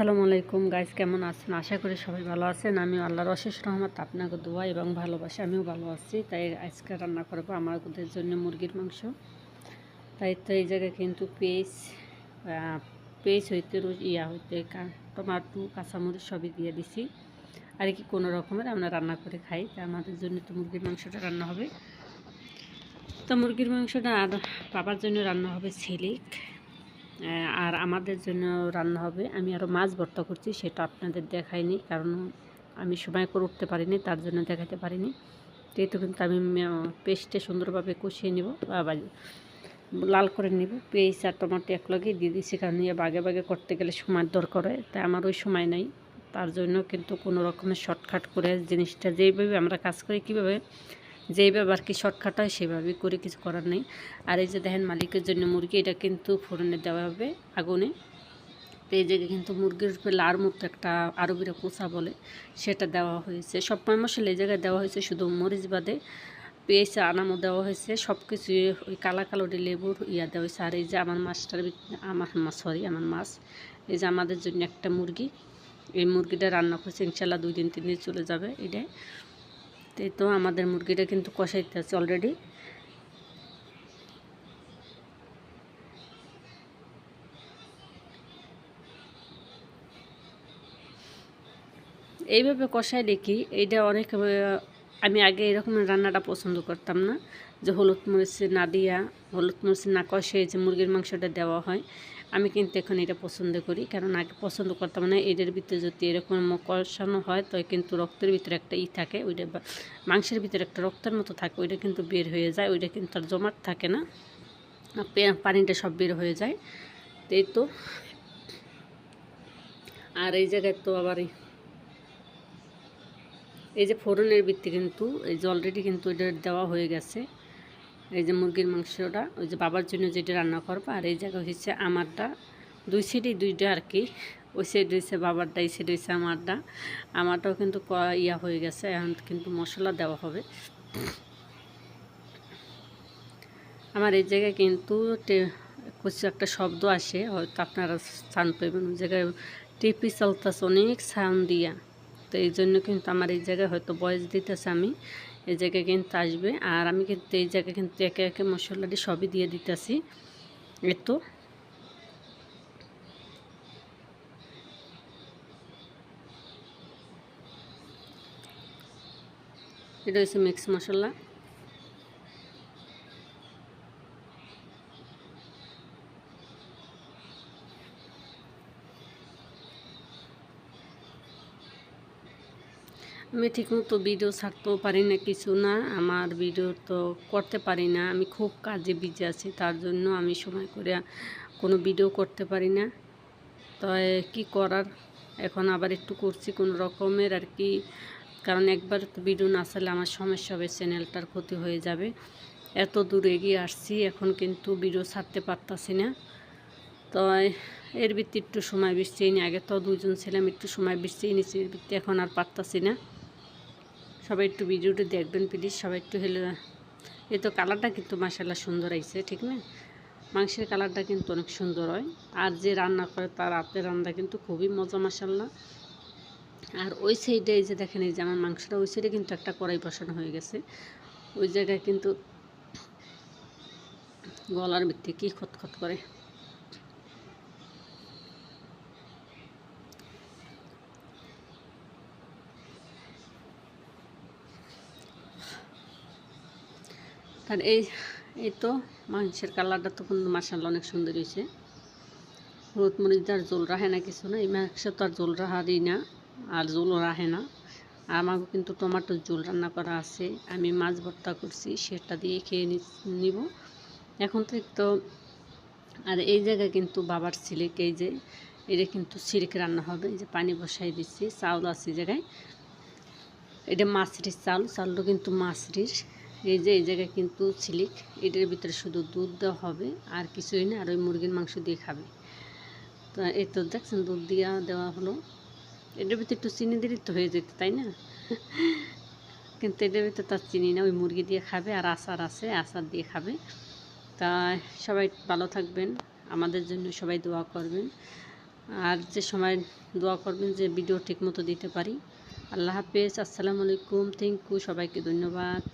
আসসালামু আলাইকুম গাইজ কেমন আছেন? আশা করি সবাই ভালো আছেন। আমি আল্লাহর অশেষ রহমত আপনাকে দোয়া এবং ভালোবাসি আমিও ভালো আছি। তাই আজকে রান্না করব আমাদের জন্য মুরগির মাংস। তাই তো এই জায়গায় কিন্তু পেঁয়াজ পেঁয়াজ হইতে রোজ ইয়া হইতে টমাটো কাঁচামরিচ সবই দিয়ে দিছি। আর কি কোনো রকমের আমরা রান্না করে খাই। তাই আমাদের জন্য তো মুরগির মাংসটা রান্না হবে। তো মুরগির মাংসটা আর বাবার জন্য রান্না হবে ছিলিক আহ, আর আমাদের জন্য রান্না হবে। আমি আরও মাছ ভর্তা করছি, সেটা আপনাদের দেখাইনি, কারণ আমি সময় করে উঠতে পারিনি, তার জন্য দেখাতে পারিনি। তো এই তো কিন্তু আমি পেস্টে সুন্দরভাবে কষিয়ে নিব আবার লাল করে নিব। পেঁয়াজ আর টমাটো একলগে দিয়ে দিচ্ছি কারণ ইয়ে বাগে বাগে করতে গেলে সময় দরকার হয়, তাই আমার ওই সময় নাই। তার জন্য কিন্তু কোনো রকমের শর্টকাট করে জিনিসটা যেইভাবে আমরা কাজ করি, কীভাবে যেইভাবে আর কি শর্টকাট হয়, সেভাবেই করে কিছু করার নেই। আর এই যে দেখেন মালিকের জন্য মুরগি, এটা কিন্তু ফোড়নে দেওয়া হবে আগুনে। এই জায়গায় কিন্তু মুরগির লার মতো একটা আরবিরা কোচা বলে, সেটা দেওয়া হয়েছে। সব মশলা এই জায়গায় দেওয়া হয়েছে শুধু মরিচ বাদে পেঁয়াজ, আনামও দেওয়া হয়েছে। সব কিছু ওই কালা কালোটি লেবুর ইয়া দেওয়া হয়েছে। আর এই যে আমার মাছটার আমার মাছ সরি আমার মাছ। এই যে আমাদের জন্য একটা মুরগি। এই মুরগিটা রান্না করছে, ইনশাল্লাহ দুই দিন, তিন দিন চলে যাবে এটাই। এই তো আমাদের মুরগিটা কিন্তু কষাইতে আছে অলরেডি এইভাবে কষাই দেখি এইটা অনেক আমি আগে এরকম রান্নাটা পছন্দ করতাম না, যে হলুদ মরিচ না দিয়া, হলুদ মরিচ না কষে যে মুরগির মাংসটা দেওয়া হয়, আমি কিন্তু এখন এটা পছন্দ করি। কারণ আগে পছন্দ করতাম না এটার ভিতরে যদি এরকম কষানো হয়, তো কিন্তু রক্তের ভিতরে একটা ই থাকে, ওইটা মাংসের ভিতরে একটা রক্তের মতো থাকে, ওইটা কিন্তু বের হয়ে যায়, ওইটা কিন্তু আর জমাট থাকে না। পানিটা সব বের হয়ে যায়। তো এই তো। আর এই জায়গায় তো আবার এই- যে ফোড়নের ভিত্তি কিন্তু, এই যে অলরেডি কিন্তু এটা দেওয়া হয়ে গেছে। এই যে মুরগির মাংসটা, ওই যে বাবার জন্য যেটা রান্না করব, আর এই জায়গা হচ্ছে আমারটা। দুই সাইডেই দুইটা আর কি, ওই সাইড হয়েছে বাবারটা, এই সাইড হয়েছে আমারটা। আমারটাও কিন্তু ইয়া হয়ে গেছে, এখন কিন্তু মশলা দেওয়া হবে। আমার এই জায়গায় কিন্তু কিছু একটা শব্দ আসে, হয়তো আপনারা সাউন্ড পাইবেন ওই জায়গায় টিপি চলতেছে, অনেক সাউন্ড দিয়া। তো এই জন্য কিন্তু আমার এই জায়গায় হয়তো বয়স দিতেছে আমি। এই জায়গায় কিন্তু আসবে। আর আমি কিন্তু এই জায়গায় কিন্তু একে একে মশলাটি সবই দিয়ে দিতেছি। এতো এটা হচ্ছে মিক্স মশলা। আমি ঠিকমতো ভিডিও ছাড়তেও পারি না, কিছু না। আমার ভিডিও তো করতে পারি না। আমি খুব কাজে বিজি আছি, তার জন্য আমি সময় করে কোনো ভিডিও করতে পারি না। তো কি করার? এখন আবার একটু করছি কোনো রকমের আর কি। কারণ একবার তো ভিডিও না আসলে আমার সমস্যা হবে চ্যানেলটার ক্ষতি হয়ে যাবে। এত দূর এগিয়ে আসছি, এখন কিন্তু ভিডিও ছাড়তে পারতাছি না। তো এর ভিত্তি একটু সময় বৃষ্টি আগে তো দুজন ছিলাম, একটু সময় বৃষ্টি এর ভিত্তি এখন আর পারতাছি না। সবাই একটু ভিডিওটা দেখবেন প্লিজ সবাই একটু হেলে এ তো কালারটা কিন্তু মাসাল্লাহ সুন্দর আইছে, ঠিক না? মাংসের কালারটা কিন্তু অনেক সুন্দর হয়। আর যে রান্না করে তার হাতের রান্না কিন্তু খুবই মজা মাসাল্লাহ আর ওই সাইডে এই যে দেখেন, এই যে আমার মাংসটা, ওই সাইডে কিন্তু একটা কড়াই বসানো হয়ে গেছে। ওই জায়গায় কিন্তু গলার ভিত্তি কী খতখত করে। আর এই এই তো মাংসের কালারটা তো কিন্তু মাসাল্লাহ অনেক সুন্দর হয়েছে। হলুদ মরিচ আর জোল রাখে না কিছু না, এই মাংস তো আর জোল রাহারই না, আর জোলও রাখে না। আর আমাকে কিন্তু টমাটোর ঝোল রান্না করা আছে, আমি মাছ ভর্তা করছি, সেটা দিয়ে খেয়ে নিব। এখন তো তো আর এই জায়গায় কিন্তু বাবার সিলিক, এই যে, এটা কিন্তু সিরিক রান্না হবে, এই যে পানি বসাই দিচ্ছি, চাউল আছে জায়গায়। এটা মাছরির চাল, চালটা কিন্তু মাছরির এই যে, এই জায়গায় কিন্তু ছিলিক এটার ভিতরে শুধু দুধ দেওয়া হবে, আর কিছুই না, আর ওই মুরগির মাংস দিয়ে খাবে। তো এই তো দেখছেন, দুধ দিয়া দেওয়া হলো। এটার ভিতরে একটু চিনি দিলে তো হয়ে যেত, তাই না? কিন্তু এটার ভিতরে তার চিনি না, ওই মুরগি দিয়ে খাবে, আর আচার আছে, আচার দিয়ে খাবে। তা সবাই ভালো থাকবেন, আমাদের জন্য সবাই দোয়া করবেন। আর যে সময় দোয়া করবেন, যে ভিডিও ঠিক মতো দিতে পারি। আল্লাহ হাফেজ, আসসালামু আলাইকুম, থ্যাংক ইউ, সবাইকে ধন্যবাদ।